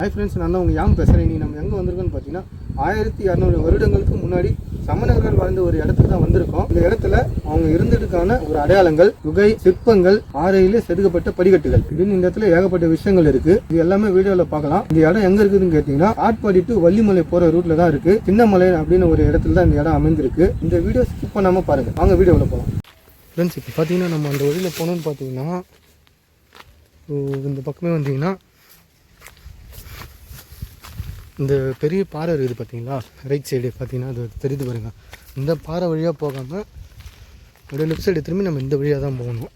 Hi friends நான் தான் உங்கள் யாம் பேசுகிறேன் நீ நம்ம எங்கே வந்திருக்கோம்னு பார்த்தீங்கன்னா ஆயிரத்தி இரநூறு வருடங்களுக்கு முன்னாடி சமணர்கள் வாழ்ந்த ஒரு இடத்துக்கு தான் வந்திருக்கோம். இந்த இடத்துல அவங்க இருந்ததுக்கான ஒரு அடையாளங்கள் குகை சிற்பங்கள் ஆறையிலே செதுக்கப்பட்ட படிக்கட்டுகள். இப்படின்னு இந்த இடத்துல ஏகப்பட்ட விஷயங்கள் இருக்கு. இது எல்லாமே வீடியோவில் பார்க்கலாம். இந்த இடம் எங்க இருக்குதுன்னு கேட்டிங்கன்னா ஆட்பாடி டு வள்ளிமலை போகிற ரூட்ல தான் இருக்கு. சின்னமலை அப்படின்னு ஒரு இடத்துல தான் இந்த இடம் அமைந்திருக்கு. இந்த வீடியோ ஸ்கிப் பண்ணாமல் பாருங்க. வாங்க வீடியோவில் போகலாம் ஃப்ரெண்ட்ஸ் இப்போ பார்த்தீங்கன்னா நம்ம அந்த வழியில் போனோம்னு பார்த்தீங்கன்னா இந்த பக்கமே வந்தீங்கன்னா இந்த பெரிய பாறை இருக்குது பார்த்தீங்களா? ரைட் சைடு பார்த்தீங்கன்னா அது தெரியுது பாருங்கள் இந்த பாறை வழியாக போகாமல் அப்படியே லெஃப்ட் சைடு திரும்பி நம்ம இந்த வழியாக தான் போகணும்.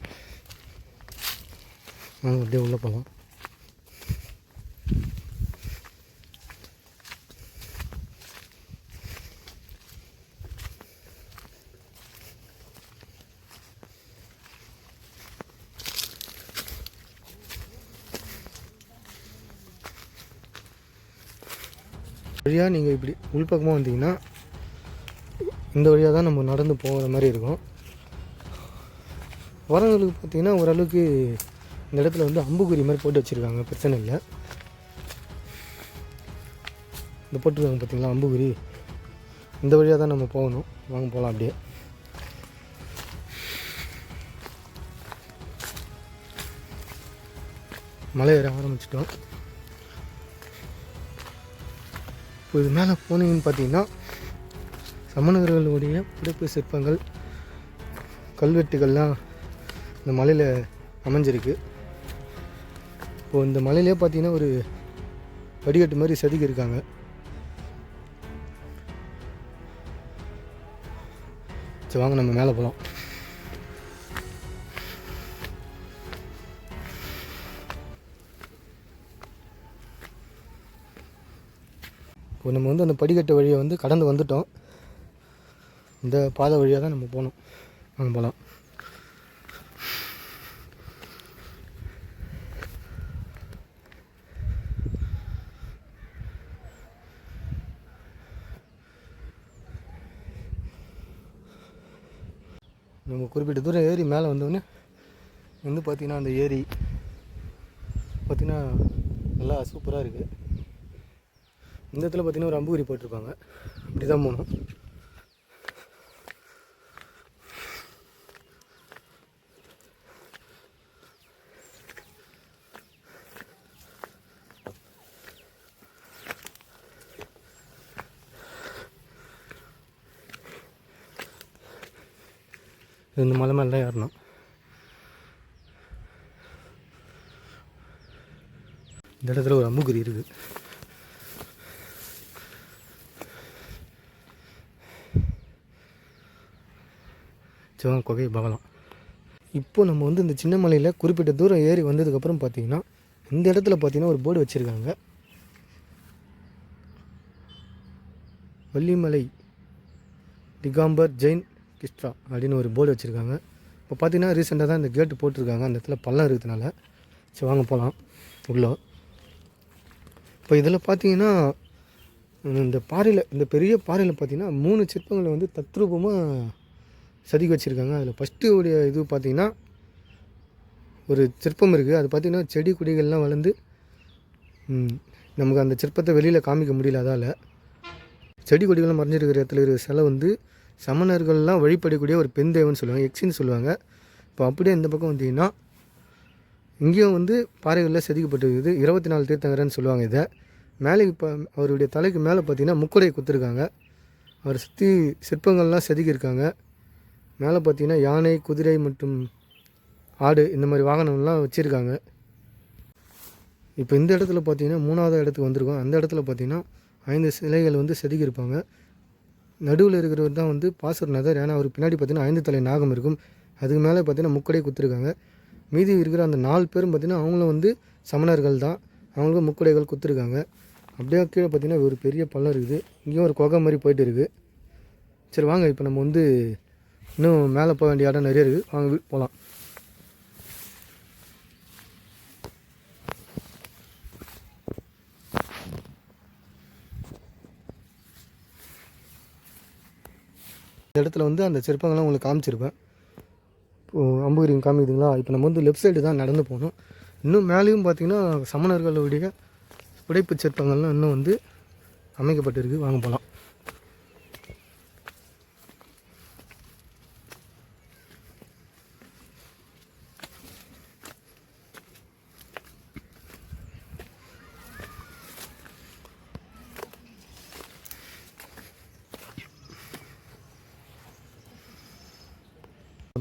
நாங்கள் அப்படியே உள்ளே போகலாம். வழியாக நீங்கள் இப்படி உள்பக்கமாக வந்தீங்கன்னா இந்த வழியாக தான் நம்ம நடந்து போகிற மாதிரி இருக்கும். வரவங்களுக்கு பார்த்தீங்கன்னா ஓரளவுக்கு இந்த இடத்துல வந்து அம்புக்குறி மாதிரி போட்டு வச்சுருக்காங்க. பிரச்சனை இல்லை. இந்த போட்டிருக்காங்க பார்த்தீங்களா அம்புக்குறி? இந்த வழியாக தான் நம்ம போகணும். வாங்க போகலாம் அப்படியே. மலை ஏற ஆரம்பிச்சிட்டோம். இது மேலே போனீங்கன்னு பார்த்தீங்கன்னா சமணர்களுடைய புடைப்பு சிற்பங்கள் கல்வெட்டுகள்லாம் இந்த மலையில் அமைஞ்சிருக்கு. இப்போது இந்த மலையிலே பார்த்தீங்கன்னா ஒரு வடிகட்டு மாதிரி செதுக்கி இருக்காங்க. சரி வாங்க நம்ம மேலே போகலாம் இப்போ நம்ம வந்து அந்த படிக்கட்டு வழியை வந்து கடந்து வந்துட்டோம். இந்த பாதை வழியாக தான் நம்ம போகணும் நம்ம போகலாம் நம்ம குறிப்பிட்ட தூரம் ஏறி மேலே வந்தோடனே வந்து பார்த்திங்கன்னா அந்த ஏரி பார்த்திங்கன்னா நல்லா சூப்பராக இருக்குது இந்த இடத்துல பார்த்தீங்கன்னா ஒரு அம்புகுறி போட்டிருப்பாங்க. அப்படி தான் போகணும். இது இந்த மலை மேலே தான் ஏறணும். இந்த இடத்துல ஒரு அம்புக்குறி இருக்குது சிவன் குகை பார்க்கலாம் இப்போ நம்ம வந்து இந்த சின்ன மலையில் குறிப்பிட்ட தூரம் ஏறி வந்ததுக்கப்புறம் பார்த்தீங்கன்னா இந்த இடத்துல பார்த்தீங்கன்னா ஒரு போர்டு வச்சுருக்காங்க. வள்ளிமலை திகாம்பர் ஜெயின் கிஸ்ட்ரா அப்படின்னு ஒரு போர்டு வச்சுருக்காங்க. இப்போ பார்த்தீங்கன்னா ரீசெண்டாக தான் இந்த கேட்டு போட்டிருக்காங்க. அந்த இடத்துல பள்ளம் இருக்கிறதுனால. சரி வாங்க போகலாம் உள்ளே. இப்போ இதில் பார்த்தீங்கன்னா இந்த பாறையில் இந்த பெரிய பாறையில் பார்த்தீங்கன்னா மூணு சிற்பங்களை வந்து தத்ரூபமாக செதுக்கி வச்சுருக்காங்க அதில் ஃபஸ்ட்டு உடைய இது பார்த்திங்கன்னா ஒரு சிற்பம் இருக்குது அது பார்த்திங்கன்னா செடி கொடிகள்லாம் வளர்ந்து நமக்கு அந்த சிற்பத்தை வெளியில் காமிக்க முடியல அதால். செடி கொடிகள்லாம் மறைஞ்சிருக்கிற இடத்துல இருக்கிற சிலை வந்து சமணர்கள்லாம் வழிபடக்கூடிய ஒரு பெண் தேவன் சொல்லுவாங்க எக்ஸின்னு சொல்லுவாங்க. இப்போ அப்படியே இந்த பக்கம் வந்தீங்கன்னா இங்கேயும் வந்து பாறைகளில் செதுக்கப்பட்டிருக்குது இருபத்தி நாலு தீர்த்தங்கரன்னு சொல்லுவாங்க இதை. மேலே இப்போ அவருடைய தலைக்கு மேலே பார்த்தீங்கன்னா முக்குடையை குத்துருக்காங்க. அவரை சுற்றி சிற்பங்கள்லாம் செதுக்கியிருக்காங்க. மேலே பார்த்தீங்கன்னா யானை குதிரை மற்றும் ஆடு இந்த மாதிரி வாகனம்லாம் வச்சுருக்காங்க. இப்போ இந்த இடத்துல பார்த்தீங்கன்னா மூணாவது இடத்துக்கு வந்திருக்கோம். அந்த இடத்துல பார்த்தீங்கன்னா ஐந்து சிலைகள் வந்து செதுக்கியிருப்பாங்க. நடுவில் இருக்கிறவர் தான் வந்து பாசுரநாதர் ஏன்னா அவர் பின்னாடி பார்த்தீங்கன்னா ஐந்து தலை நாகம் இருக்கும். அதுக்கு மேலே பார்த்தீங்கன்னா முக்கடை குத்துருக்காங்க. மீதி இருக்கிற அந்த நாலு பேரும் பார்த்தீங்கன்னா அவங்களும் வந்து சமணர்கள் தான். அவங்களுக்கும் முக்கடைகள் குத்துருக்காங்க. அப்படியே கீழே பார்த்தீங்கன்னா ஒரு பெரிய பள்ளம் இருக்குது. இங்கேயும் ஒரு குகை மாதிரி போயிட்டு இருக்குது சரி வாங்க இப்போ நம்ம வந்து இன்னும் மேலே போக வேண்டிய இடம் நிறைய இருக்குது. வாங்க போகலாம். இந்த இடத்துல வந்து அந்த சிற்பங்கள்லாம் உங்களுக்கு காமிச்சிருப்பேன். இப்போது காமிக்குதுங்களா? இப்போ நம்ம வந்து லெஃப்ட் சைடு தான் நடந்து போகணும். இன்னும் மேலேயும் பார்த்தீங்கன்னா சமணர்களுடைய புடைப்பு சிற்பங்கள்லாம் இன்னும் வந்து அமைக்கப்பட்டிருக்கு. வாங்க போகலாம்.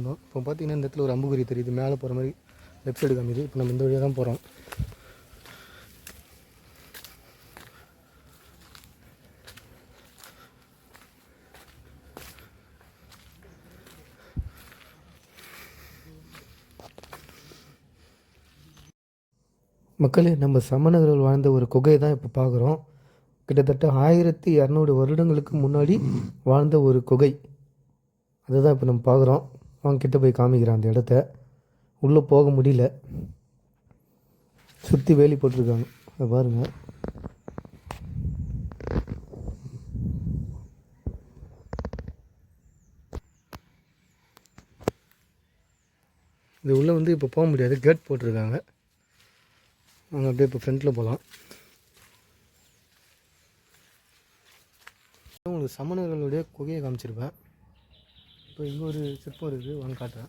வந்தோம் இப்போ பார்த்தீங்கன்னா இந்த இடத்துல ஒரு அம்புக்குறி தெரியுது. மேலே போகிற மாதிரி லெஃப்ட் சைடு காமிது இப்போ நம்ம இந்த வழியாக தான் போகிறோம் மக்களே நம்ம சமணர்கள் வாழ்ந்த ஒரு குகையை தான் இப்போ பார்க்குறோம். கிட்டத்தட்ட ஆயிரத்தி இரநூறு வருடங்களுக்கு முன்னாடி வாழ்ந்த ஒரு குகை. அதுதான் இப்போ நம்ம பார்க்குறோம். வாங்க கிட்ட போய் காமிக்கிறான் அந்த இடத்த. உள்ளே போக முடியல. சுற்றி வேலி போட்டிருக்காங்க. அதை பாருங்கள் இது உள்ளே வந்து இப்போ போக முடியாது. கேட் போட்டிருக்காங்க. நாங்கள் அப்படியே இப்போ ஃப்ரண்ட்டில் போகலாம். உங்களுக்கு சமணர்களுடைய குகையை காமிச்சிருப்பேன். இப்போ இங்கே ஒரு சிற்பம் இருக்குது வாங்க காட்டுறேன்.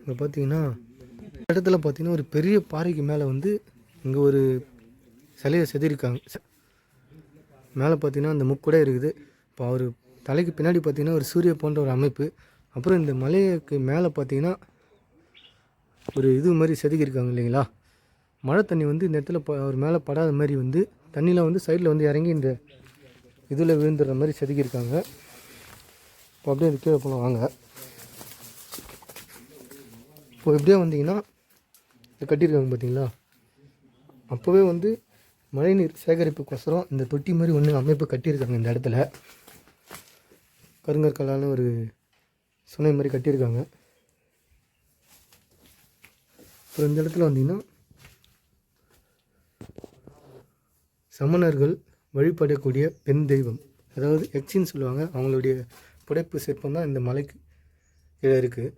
இப்போ பார்த்தீங்கன்னா இந்த இடத்துல பார்த்தீங்கன்னா ஒரு பெரிய பாறைக்கு மேலே வந்து இங்கே ஒரு சிலையை செதுக்கியிருக்காங்க. மேலே பார்த்தீங்கன்னா அந்த முக்கூட இருக்குது. இப்போ அவர் தலைக்கு பின்னாடி பார்த்தீங்கன்னா ஒரு சூரிய போன்ற ஒரு அமைப்பு. அப்புறம் இந்த மலைக்கு மேலே பார்த்தீங்கன்னா ஒரு இது மாதிரி செதுக்கியிருக்காங்க இல்லைங்களா? மழை தண்ணி வந்து இந்த இடத்துல ப அவர் மேலே படாத மாதிரி வந்து தண்ணியில் வந்து சைடில் வந்து இறங்கி இந்த இதில் விழுந்துடுற மாதிரி செதுக்கியிருக்காங்க. இப்போ அப்படியே இது கீழே போகலாம் வாங்க. இப்போ இப்படியே வந்தீங்கன்னா இது கட்டியிருக்காங்க பார்த்தீங்களா? அப்போவே வந்து மழைநீர் சேகரிப்புக்கோசரம் இந்த தொட்டி மாதிரி ஒன்று அமைப்பு கட்டியிருக்காங்க இந்த இடத்துல. கருங்கற்களால் ஒரு சுனை மாதிரி கட்டியிருக்காங்க. அப்புறம் இந்த இடத்துல வந்தீங்கன்னா சமணர்கள் வழிபடக்கூடிய பெண் தெய்வம். அதாவது எக்ஸின்னு சொல்லுவாங்க. அவங்களுடைய புடைப்பு சிற்பம் தான் இந்த மலைக்கு கீழே இருக்குது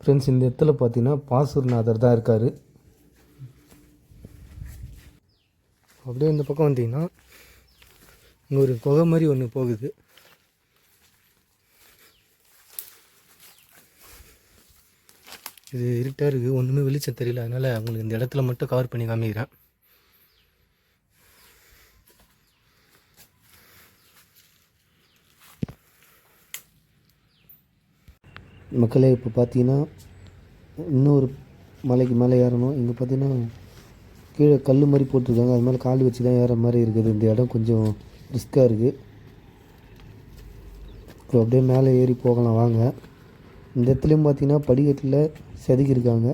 ஃப்ரெண்ட்ஸ் இந்த இடத்துல பார்த்தீங்கன்னா பாசூர்நாதர் தான் இருக்கார். அப்படியே இந்த பக்கம் வந்தீங்கன்னா இங்கே ஒரு குகை மாதிரி ஒன்று போகுது. இது இருட்டாக இருக்குது ஒன்றுமே வெளிச்சம் தெரியல. அதனால் உங்களுக்கு இந்த இடத்துல மட்டும் கவர் பண்ணி காமிக்கிறேன். மக்களே இப்போ பார்த்தீங்கன்னா இன்னொரு மலைக்கு மேலே ஏறணும். இங்கே பார்த்தீங்கன்னா கீழே கல் மாதிரி போட்டிருக்காங்க. அது மேலே கால் வச்சு தான் ஏற மாதிரி இருக்குது. இந்த இடம் கொஞ்சம் ரிஸ்க்காக இருக்குது இப்போ அப்படியே மேலே ஏறி போகலாம் வாங்க. இந்த இடத்துலையும் பார்த்தீங்கன்னா படிக்கட்டில் செதுக்கியிருக்காங்க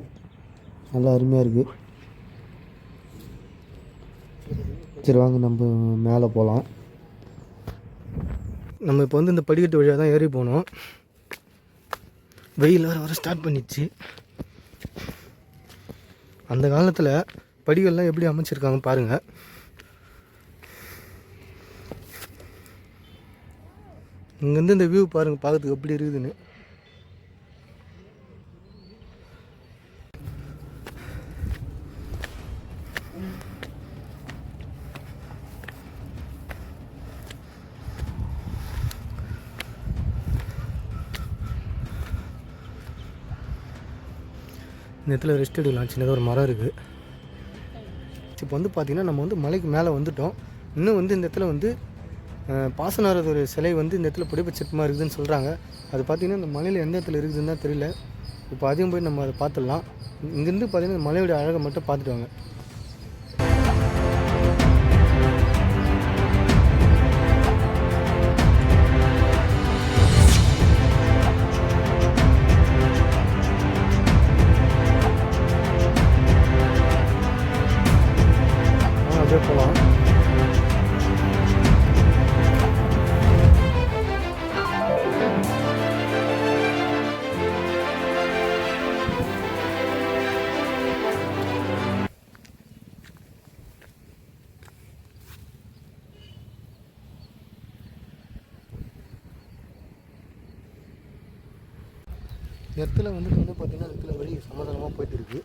நல்லா அருமையாக இருக்குது சரி வாங்க நம்ம மேலே போகலாம் நம்ம இப்போ வந்து இந்த படிக்கட்டு வழியாக தான் ஏறி போனோம். வெயில் வர வர ஸ்டார்ட் பண்ணிடுச்சு. அந்த காலத்தில் படிகள்லாம் எப்படி அமைச்சிருக்காங்க பாருங்கள் இங்கேருந்து இந்த வியூ பாருங்கள் பார்க்கறதுக்கு எப்படி இருக்குதுன்னு. இந்த இடத்துல ரெஸ்ட் எடுக்கலாம். சின்னதாக ஒரு மரம் இருக்குது இப்போ வந்து பார்த்திங்கன்னா நம்ம வந்து மலைக்கு மேலே வந்துட்டோம். இன்னும் வந்து இந்த இடத்துல வந்து அஹ், ஒரு சிலை வந்து இந்த இடத்துல புடைப்பு சிற்பமாக இருக்குதுன்னு சொல்கிறாங்க அது பார்த்திங்கன்னா இந்த மலையில் எந்த இடத்துல இருக்குதுன்னு தான் தெரியல. இப்போ அதையும் போய் நம்ம அதை பார்த்துடலாம். இங்கேருந்து பார்த்திங்கன்னா இந்த மலையோட அழகை மட்டும் பார்த்துட்டு வாங்க. இந்த இடத்துல வந்து வந்து பார்த்தீங்கன்னா இந்த வழி சமாதானமாக போயிட்டு இருக்கு.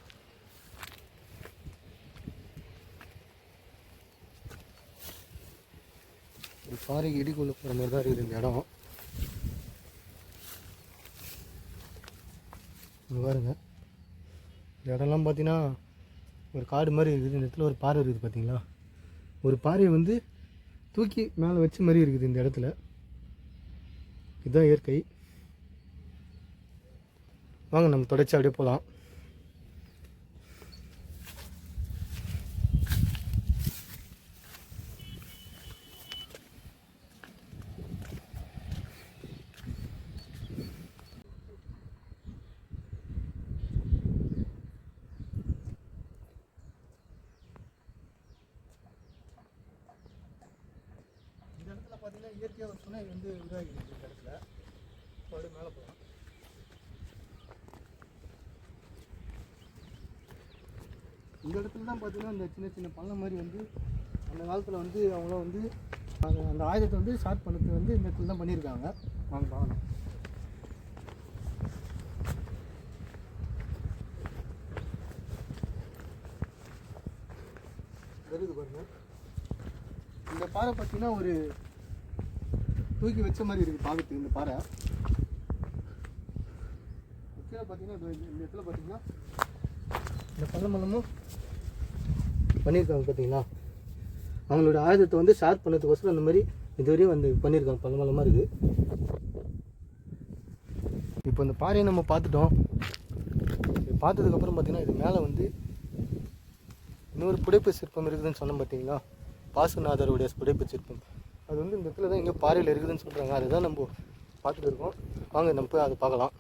ஒரு பாறை இடிக்குள்ள போகிற மாதிரி தான் இருக்குது இந்த இடம். இங்க பாருங்க. இந்த இடம்லாம் பார்த்தீங்கன்னா ஒரு காடு மாதிரி இருக்குது. இந்த இடத்துல ஒரு பாறை இருக்குது பார்த்தீங்களா ஒரு பாறையை வந்து தூக்கி மேலே வச்ச மாதிரி இருக்குது இந்த இடத்துல. இதுதான் இயற்கை. வாங்க நம்ம தொடச்சி அப்படியே போகலாம் இந்த இடத்துல பார்த்தீங்கன்னா இயற்கையாக ஒரு சுனை வந்து இதாகிடுது இந்த இடத்துல. அப்படியே மேலே போகலாம். இந்த இடத்துல தான் பார்த்தீங்கன்னா இந்த சின்ன சின்ன பள்ளம் மாதிரி வந்து அந்த காலத்தில் வந்து அவங்களாம் வந்து அந்த- ஆயுதத்தை வந்து ஷார்ட் பண்ணது வந்து இந்த இடத்துல தான் பண்ணியிருக்காங்க. வாங்க பார்க்கலாம் வருது பாருங்க. இந்த பாறை பார்த்தீங்கன்னா ஒரு தூக்கி வச்ச மாதிரி இருக்குது பார்க்கறதுக்கு இந்த பாறை. கீழே பார்த்தீங்கன்னா இந்த இடத்துல பார்த்தீங்கன்னா இந்த பள்ளம் பள்ளமும் பண்ணியிருக்காங்க பார்த்தீங்களா அவங்களோட ஆயுதத்தை வந்து ஷார்ப் பண்ணதுக்கோசரம் அந்த மாதிரி இதுவரையும் வந்து பண்ணியிருக்காங்க பலமலமாக இருக்குது இப்போ இந்த பாறையை நம்ம பார்த்துட்டோம். பார்த்ததுக்கப்புறம் பார்த்தீங்கன்னா இது மேலே வந்து இன்னொரு புடைப்பு சிற்பம் இருக்குதுன்னு சொன்னோம் பார்த்தீங்களா பாசுநாதருடைய புடைப்பு சிற்பம். அது வந்து இந்த இடத்துல தான் எங்கேயோ பாறையில் இருக்குதுன்னு சொல்கிறாங்க அதுதான் நம்ம பார்த்துட்டு இருக்கோம். வாங்க நம்ம போய் அதை பார்க்கலாம்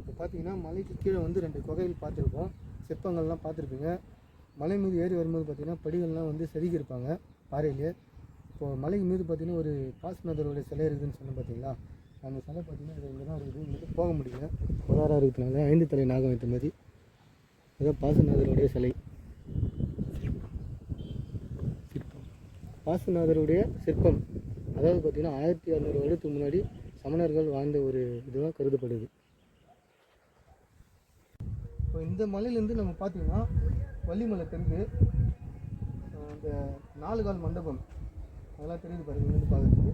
இப்போ பார்த்தீங்கன்னா மலைக்கு கீழே வந்து ரெண்டு குகைகள் பார்த்துருக்கோம். சிற்பங்கள்லாம் பார்த்துருப்பீங்க. மலை மீது ஏறி வரும்போது பார்த்தீங்கன்னா படிகள்லாம் வந்து செதுக்கியிருப்பாங்க பாறையிலே. இப்போது மலைக்கு மீது பார்த்தீங்கன்னா ஒரு பாசுநாதருடைய சிலை இருக்குதுன்னு சொன்னோம் பார்த்தீங்களா? அந்த சிலை பார்த்தீங்கன்னா இது இங்கே தான் இருக்குது போக முடியல. கோளாறாக இருக்கிறதுனால ஐந்து தலை நாகம் வைத்த மாதிரி. அதான் பாசுநாதருடைய சிலை. சிற்பம். பாசுநாதருடைய சிற்பம். அதாவது பார்த்தீங்கன்னா ஆயிரத்தி அறநூறு வருடத்துக்கு முன்னாடி சமணர்கள் வாழ்ந்த ஒரு இதுவாக கருதப்படுது. இப்போ இந்த மலையிலேருந்து நம்ம பார்த்தீங்கன்னா வள்ளிமலை தெரியுது அந்த நாலு கால் மண்டபம். அதெல்லாம் தெரியுது பாருங்க இங்கேருந்து பார்க்குறதுக்கு.